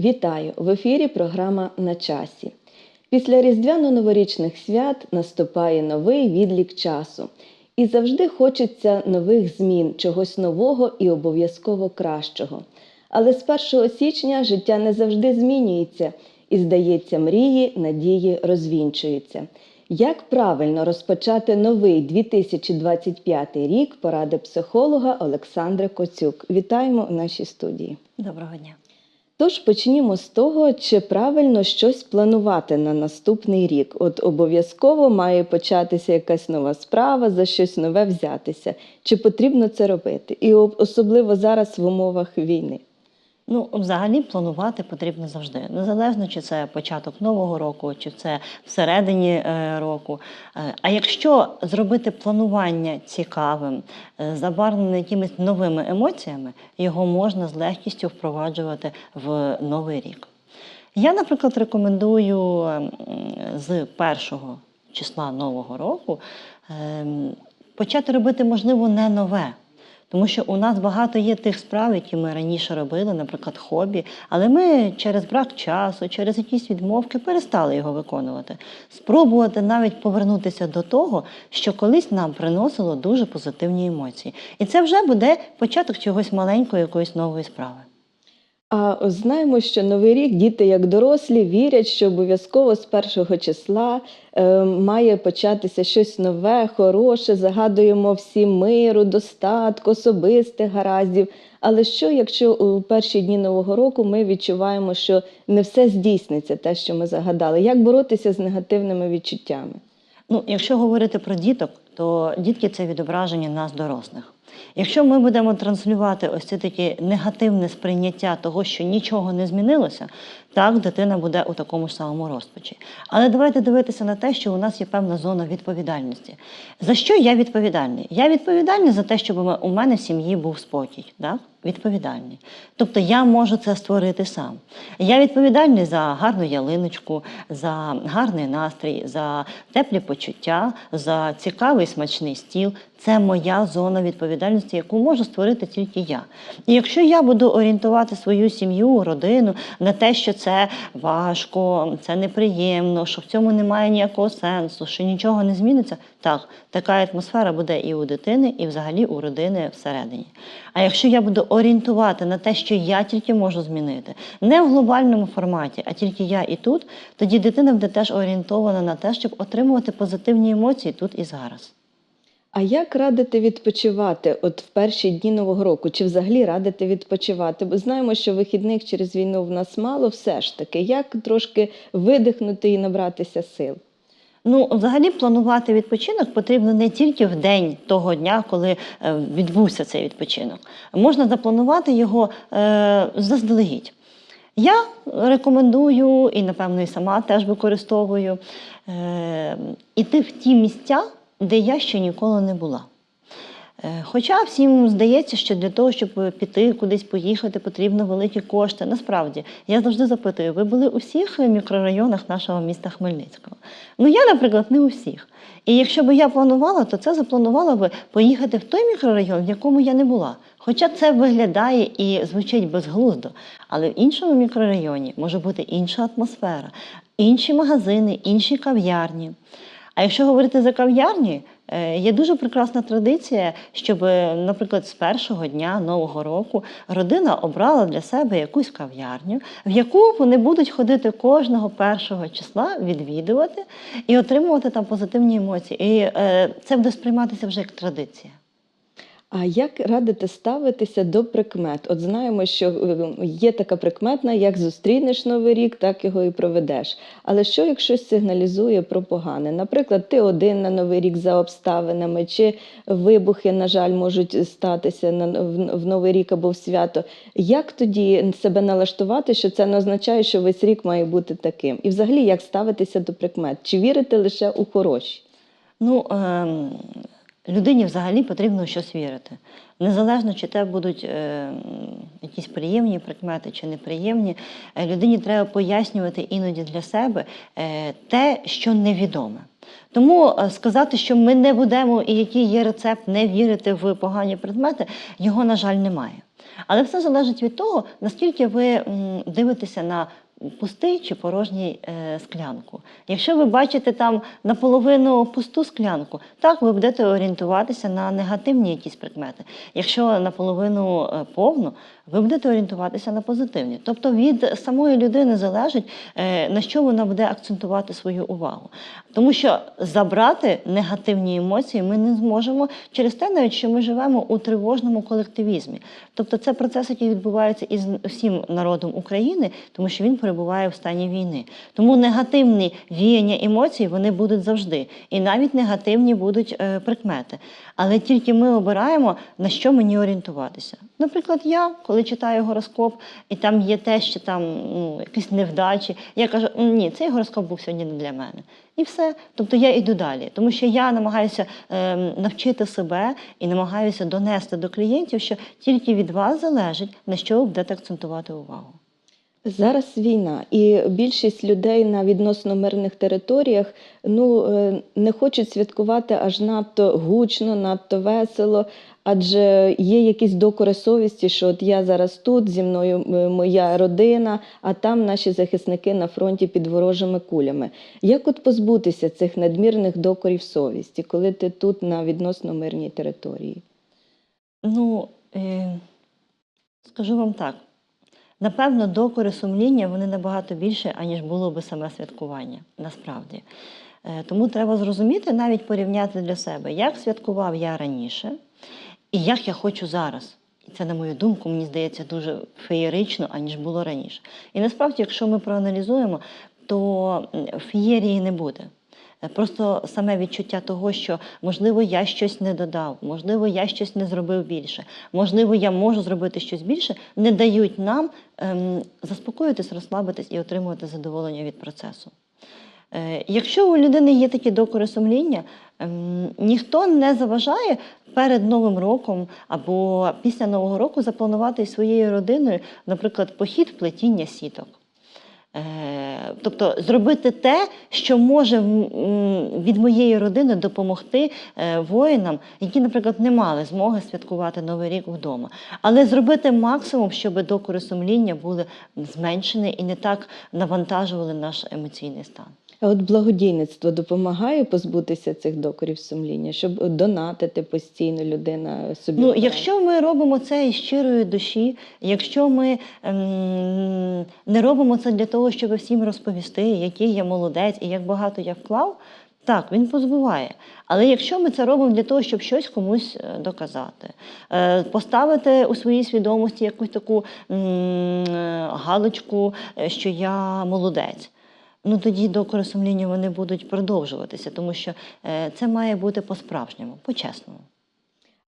Вітаю! В ефірі програма на часі. Після різдвяно-новорічних свят наступає новий відлік часу. І завжди хочеться нових змін, чогось нового і обов'язково кращого. Але з 1 січня життя не завжди змінюється, і, здається, мрії, надії розвінчуються. Як правильно розпочати новий 2025 рік поради психолога Олександри Коцюк. Вітаємо у нашій студії. Доброго дня. Тож почнімо з того, чи правильно щось планувати на наступний рік. От обов'язково має початися якась нова справа, за щось нове взятися. Чи потрібно це робити? І особливо зараз в умовах війни. Ну, взагалі планувати потрібно завжди, незалежно чи це початок нового року, чи це всередині е, року. Е, А якщо зробити планування цікавим, е, забарвленим якимись новими емоціями, його можна з легкістю впроваджувати в новий рік. Я, наприклад, рекомендую ем, з першого числа нового року ем, почати робити, можливо, не нове. Тому що у нас багато є тих справ, які ми раніше робили, наприклад, хобі, але ми через брак часу, через якісь відмовки перестали його виконувати. Спробувати навіть повернутися до того, що колись нам приносило дуже позитивні емоції. І це вже буде початок чогось маленької, якоїсь нової справи. А знаємо, що новий рік діти, як дорослі, вірять, що обов'язково з першого числа е, має початися щось нове, хороше. Загадуємо всім миру, достатку, особистих гараздів. Але що, якщо у перші дні нового року ми відчуваємо, що не все здійсниться, те, що ми загадали? Як боротися з негативними відчуттями? Ну, якщо говорити про діток, то дітки це відображення нас, дорослих. Якщо ми будемо транслювати ось це таке негативне сприйняття того, що нічого не змінилося, так дитина буде у такому ж самому розпачі. Але давайте дивитися на те, що у нас є певна зона відповідальності. За що я відповідальний? Я відповідальний за те, щоб у мене в сім'ї був спокій. Так? Відповідальний. Тобто я можу це створити сам. Я відповідальний за гарну ялиночку, за гарний настрій, за теплі почуття, за цікавий смачний стіл. Це моя зона відповідальності, яку можу створити тільки я. І якщо я буду орієнтувати свою сім'ю, родину на те, що це важко, це неприємно, що в цьому немає ніякого сенсу, що нічого не зміниться, так, така атмосфера буде і у дитини, і взагалі у родини всередині. А якщо я буду орієнтувати на те, що я тільки можу змінити, не в глобальному форматі, а тільки я і тут, тоді дитина буде теж орієнтована на те, щоб отримувати позитивні емоції тут і зараз. А як радити відпочивати от в перші дні нового року? Чи взагалі радити відпочивати? Бо знаємо, що вихідних через війну в нас мало, все ж таки. Як трошки видихнути і набратися сил? Ну, взагалі, планувати відпочинок потрібно не тільки в день того дня, коли е, відбувся цей відпочинок. Можна запланувати його е, заздалегідь. Я рекомендую, і, напевно, і сама теж використовую е, іти в ті місця, де я ще ніколи не була. Е, Хоча всім здається, що для того, щоб піти кудись поїхати, потрібно великі кошти. Насправді, я завжди запитую, ви були у всіх мікрорайонах нашого міста Хмельницького? Ну, я, наприклад, не у всіх. І якщо б я планувала, то це запланувала би поїхати в той мікрорайон, в якому я не була. Хоча це виглядає і звучить безглуздо, але в іншому мікрорайоні може бути інша атмосфера, інші магазини, інші кав'ярні. А якщо говорити за кав'ярні, е, є дуже прекрасна традиція, щоб, е, наприклад, з першого дня нового року родина обрала для себе якусь кав'ярню, в яку вони будуть ходити кожного першого числа, відвідувати і отримувати там позитивні емоції. І е, це буде сприйматися вже як традиція. А як радите ставитися до прикмет? От знаємо, що е, є така прикметна, як зустрінеш новий рік, так його і проведеш. Але що, як сигналізує про погане? Наприклад, ти один на новий рік за обставинами, чи вибухи, на жаль, можуть статися на в, новий рік або в свято. Як тоді себе налаштувати, що це не означає, що весь рік має бути таким? І взагалі, як ставитися до прикмет? Чи вірити лише у хороші? Ну, ем, людині взагалі потрібно у щось вірити. Незалежно, чи те будуть е, якісь приємні прикмети чи неприємні, е, людині треба пояснювати іноді для себе е, те, що невідоме. Тому сказати, що ми не будемо і який є рецепт не вірити в погані предмети, його, на жаль, немає. Але все залежить від того, наскільки ви дивитеся на пустий чи порожній е, склянку. Якщо ви бачите там наполовину пусту склянку, так ви будете орієнтуватися на негативні якісь предмети. Якщо наполовину е, повну, ви будете орієнтуватися на позитивні. Тобто від самої людини залежить, е, на що вона буде акцентувати свою увагу. Тому що забрати негативні емоції ми не зможемо через те, навіть що ми живемо у тривожному колективізмі. Тобто це процес, який відбувається із всім народом України, тому що він перебуває в стані війни. Тому негативні віяння емоцій вони будуть завжди, і навіть негативні будуть е, прикмети. Але тільки ми обираємо на що мені орієнтуватися. Наприклад, я, коли читаю гороскоп, і там є те, що там ну, якісь невдачі, я кажу, ні, цей гороскоп був сьогодні не для мене. І все. Тобто я йду далі. Тому що я намагаюся е, навчити себе і намагаюся донести до клієнтів, що тільки від вас залежить, на що ви будете акцентувати увагу. Зараз війна, і більшість людей на відносно мирних територіях ну, е, не хочуть святкувати аж надто гучно, надто весело, адже є якісь докори совісті, що от я зараз тут, зі мною моя родина, а там наші захисники на фронті під ворожими кулями. Як от позбутися цих надмірних докорів совісті, коли ти тут на відносно мирній території? Ну, е, скажу вам так. Напевно, докори сумління вони набагато більше, аніж було би саме святкування, насправді. Е, тому треба зрозуміти, навіть порівняти для себе, як святкував я раніше і як я хочу зараз. І це, на мою думку, мені здається дуже феєрично, аніж було раніше. І насправді, якщо ми проаналізуємо, то феєрії не буде. Просто саме відчуття того, що можливо я щось не додав, можливо, я щось не зробив більше, можливо, я можу зробити щось більше, не дають нам ем, заспокоїтись, розслабитись і отримувати задоволення від процесу. Е, Якщо у людини є такі докори сумління, ем, ніхто не заважає перед Новим роком або після Нового року запланувати своєю родиною, наприклад, похід плетіння сіток. Е, Тобто зробити те, що може від моєї родини допомогти е, воїнам, які, наприклад, не мали змоги святкувати Новий рік вдома. Але зробити максимум, щоб докори сумління були зменшені і не так навантажували наш емоційний стан. А от благодійництво допомагає позбутися цих докорів сумління, щоб донатити постійно людина собі. Ну, якщо ми робимо це із щирої душі, якщо ми ем, не робимо це для того, щоб всім розповісти, який я молодець і як багато я вклав, так, він позбуває. Але якщо ми це робимо для того, щоб щось комусь е, доказати, е, поставити у своїй свідомості якусь таку е, галочку, що я молодець. Ну тоді докори сумління вони будуть продовжуватися, тому що е, це має бути по-справжньому, по-чесному.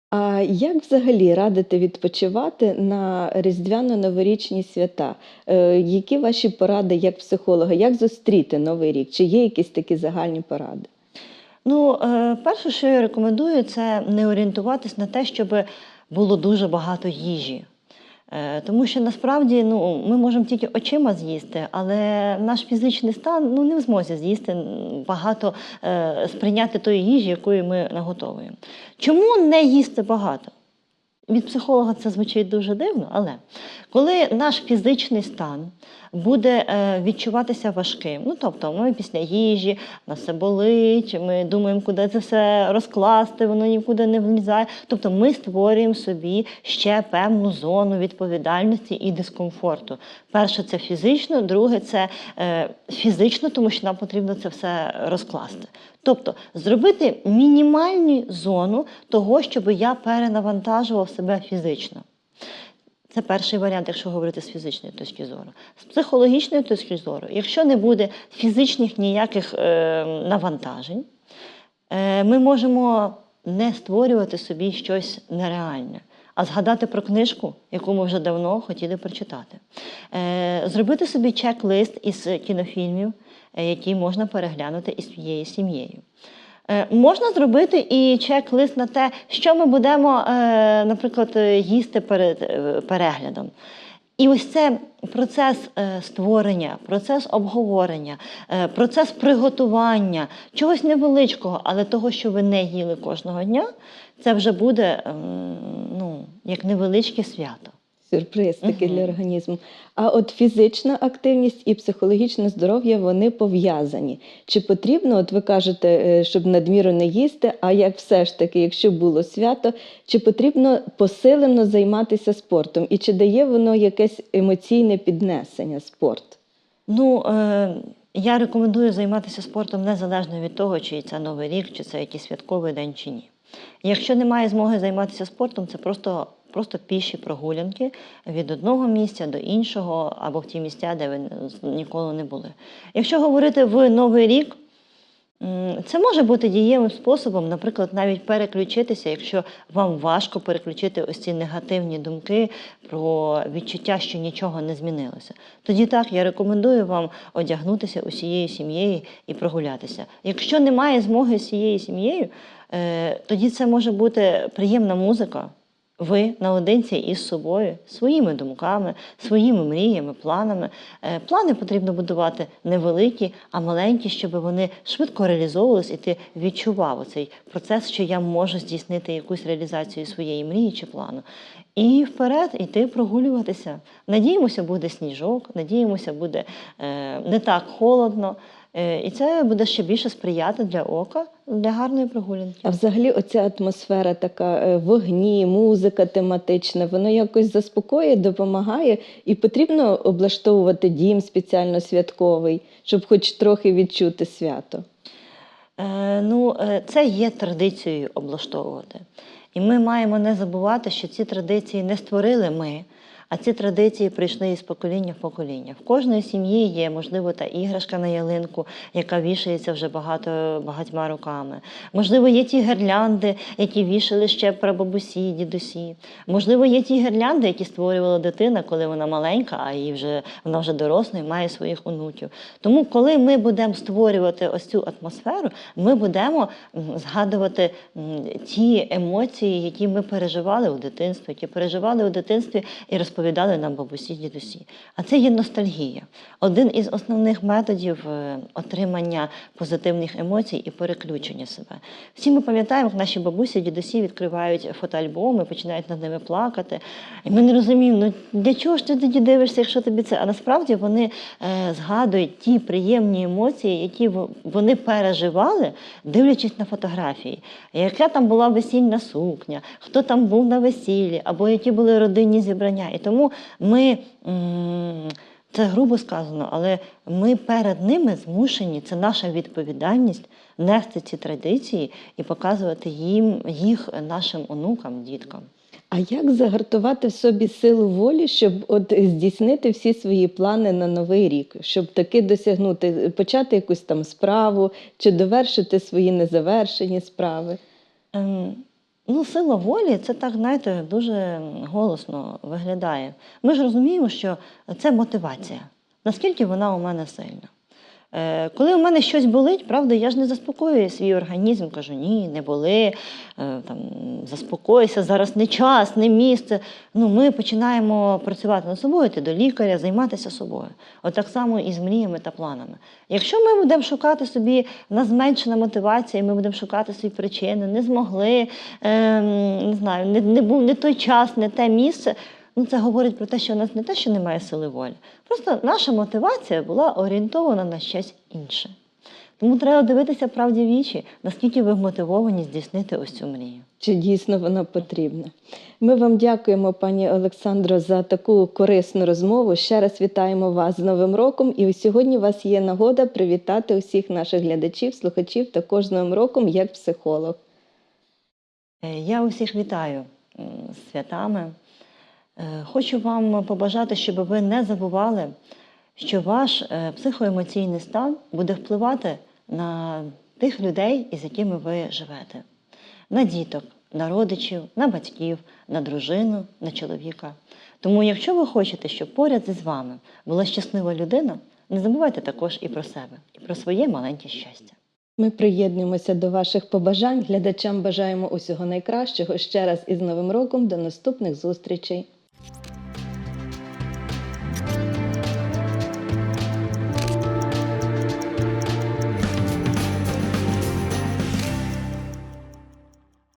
А як взагалі радити відпочивати на різдвяно-новорічні свята? Е, які ваші поради як психолога? Як зустріти новий рік? Чи є якісь такі загальні поради? Ну, е, перше, що я рекомендую, це не орієнтуватись на те, щоб було дуже багато їжі. Е, Тому що насправді ну, ми можемо тільки очима з'їсти, але наш фізичний стан ну, не в змозі з'їсти багато, е, сприйняти тої їжі, якої ми наготовуємо. Чому не їсти багато? Від психолога це звучить дуже дивно, але коли наш фізичний стан буде е, відчуватися важким, ну тобто ми після їжі, нас все болить, ми думаємо, куди це все розкласти, воно нікуди не влізає. Тобто ми створюємо собі ще певну зону відповідальності і дискомфорту. Перше це фізично, друге це е, фізично, тому що нам потрібно це все розкласти. Тобто зробити мінімальну зону того, щоб я перенавантажував себе фізично. Це перший варіант, якщо говорити з фізичної точки зору. З психологічної точки зору, якщо не буде фізичних ніяких е, навантажень, е, ми можемо не створювати собі щось нереальне, а згадати про книжку, яку ми вже давно хотіли прочитати. Е, зробити собі чек-лист із кінофільмів, е, які можна переглянути із своєю сім'єю. Е, Можна зробити і чек-лист на те, що ми будемо, е, наприклад, е, їсти перед переглядом. І ось це процес створення, процес обговорення, процес приготування чогось невеличкого, але того, що ви не їли кожного дня, це вже буде ем, ну, як невеличке свято. Сюрприз такий Мгм. для організму. А от фізична активність і психологічне здоров'я вони пов'язані. Чи потрібно, от ви кажете, е, щоб надміру не їсти, а як все ж таки, якщо було свято, чи потрібно посилено займатися спортом? І чи дає воно якесь емоційне піднесення спорт? Ну, е, я рекомендую займатися спортом незалежно від того, чи це Новий рік, чи це якийсь святковий день, чи ні. Якщо немає змоги займатися спортом, це просто, просто піші прогулянки від одного місця до іншого або в ті місця, де ви ніколи не були. Якщо говорити в Новий рік, Це може бути дієвим способом, наприклад, навіть переключитися, якщо вам важко переключити ось ці негативні думки про відчуття, що нічого не змінилося. Тоді так, я рекомендую вам одягнутися усією сім'єю і прогулятися. Якщо немає змоги з цією сім'єю, е, тоді це може бути приємна музика. Ви наодинці із собою, своїми думками, своїми мріями, планами. Е, Плани потрібно будувати невеликі, а маленькі, щоб вони швидко реалізовувались, і ти відчував цей процес, що я можу здійснити якусь реалізацію своєї мрії чи плану. І вперед йти прогулюватися. Надіємося, буде сніжок, надіємося, буде е, не так холодно. Е, І це буде ще більше сприяти для ока для гарної прогулянки. А взагалі, оця атмосфера така е, вогні, музика тематична, воно якось заспокоює, допомагає, і потрібно облаштовувати дім спеціально святковий, щоб хоч трохи відчути свято. Е, ну, е, це є традицією облаштовувати. І ми маємо не забувати, що ці традиції не створили ми, а ці традиції прийшли із покоління в покоління. В кожної сім'ї є, можливо, та іграшка на ялинку, яка вішається вже багато багатьма роками. Можливо, є ті гірлянди, які вішали ще прабабусі, дідусі. Можливо, є ті гірлянди, які створювала дитина, коли вона маленька, а її вже вона вже доросла і має своїх онуків. Тому, коли ми будемо створювати ось цю атмосферу, ми будемо згадувати ті емоції, які ми переживали у дитинстві, які переживали у дитинстві і розповідали нам бабусі, дідусі. А це є ностальгія. Один із основних методів е, отримання позитивних емоцій і переключення себе. Всі ми пам'ятаємо, як наші бабусі, дідусі відкривають фотоальбоми, починають над ними плакати. І ми не розуміємо, ну для чого ж ти тоді дивишся, якщо тобі це? А насправді вони е, згадують ті приємні емоції, які вони переживали, дивлячись на фотографії. Яка там була весільна сукня, хто там був на весіллі, або які були родинні зібрання. І тому ми. Це грубо сказано, але ми перед ними змушені, це наша відповідальність нести ці традиції і показувати їм їх нашим онукам, діткам. А як загартувати в собі силу волі, щоб от здійснити всі свої плани на новий рік, щоб таки досягнути, почати якусь там справу чи довершити свої незавершені справи? Ем, Ну, сила волі це так, знаєте, дуже голосно виглядає. Ми ж розуміємо, що це мотивація. Наскільки вона у мене сильна. Е, Коли у мене щось болить, правда, я ж не заспокоюю свій організм, кажу, ні, не боли, е, там, заспокойся, зараз не час, не місце. Ну, ми починаємо працювати над собою, йти до лікаря, займатися собою. От так само і з мріями та планами. Якщо ми будемо шукати собі, в нас зменшена мотивація, ми будемо шукати свої причини, не змогли, ем, не знаю, не, не був не той час, не те місце. Ну, це говорить про те, що у нас не те, що немає сили волі. Просто наша мотивація була орієнтована на щось інше. Тому треба дивитися правді в очі, наскільки ви мотивовані здійснити ось цю мрію. Чи дійсно вона потрібна? Ми вам дякуємо, пані Олександро, за таку корисну розмову. Ще раз вітаємо вас з Новим роком. І сьогодні у вас є нагода привітати усіх наших глядачів, слухачів також з Новим роком як психолог. Е, Я усіх вітаю святами. Е, Хочу вам побажати, щоб ви не забували, що ваш е, психоемоційний стан буде впливати на тих людей, із якими ви живете, на діток, на родичів, на батьків, на дружину, на чоловіка. Тому, якщо ви хочете, щоб поряд із вами була щаслива людина, не забувайте також і про себе, і про своє маленьке щастя. Ми приєднуємося до ваших побажань. Глядачам бажаємо усього найкращого. Ще раз із Новим роком. До наступних зустрічей.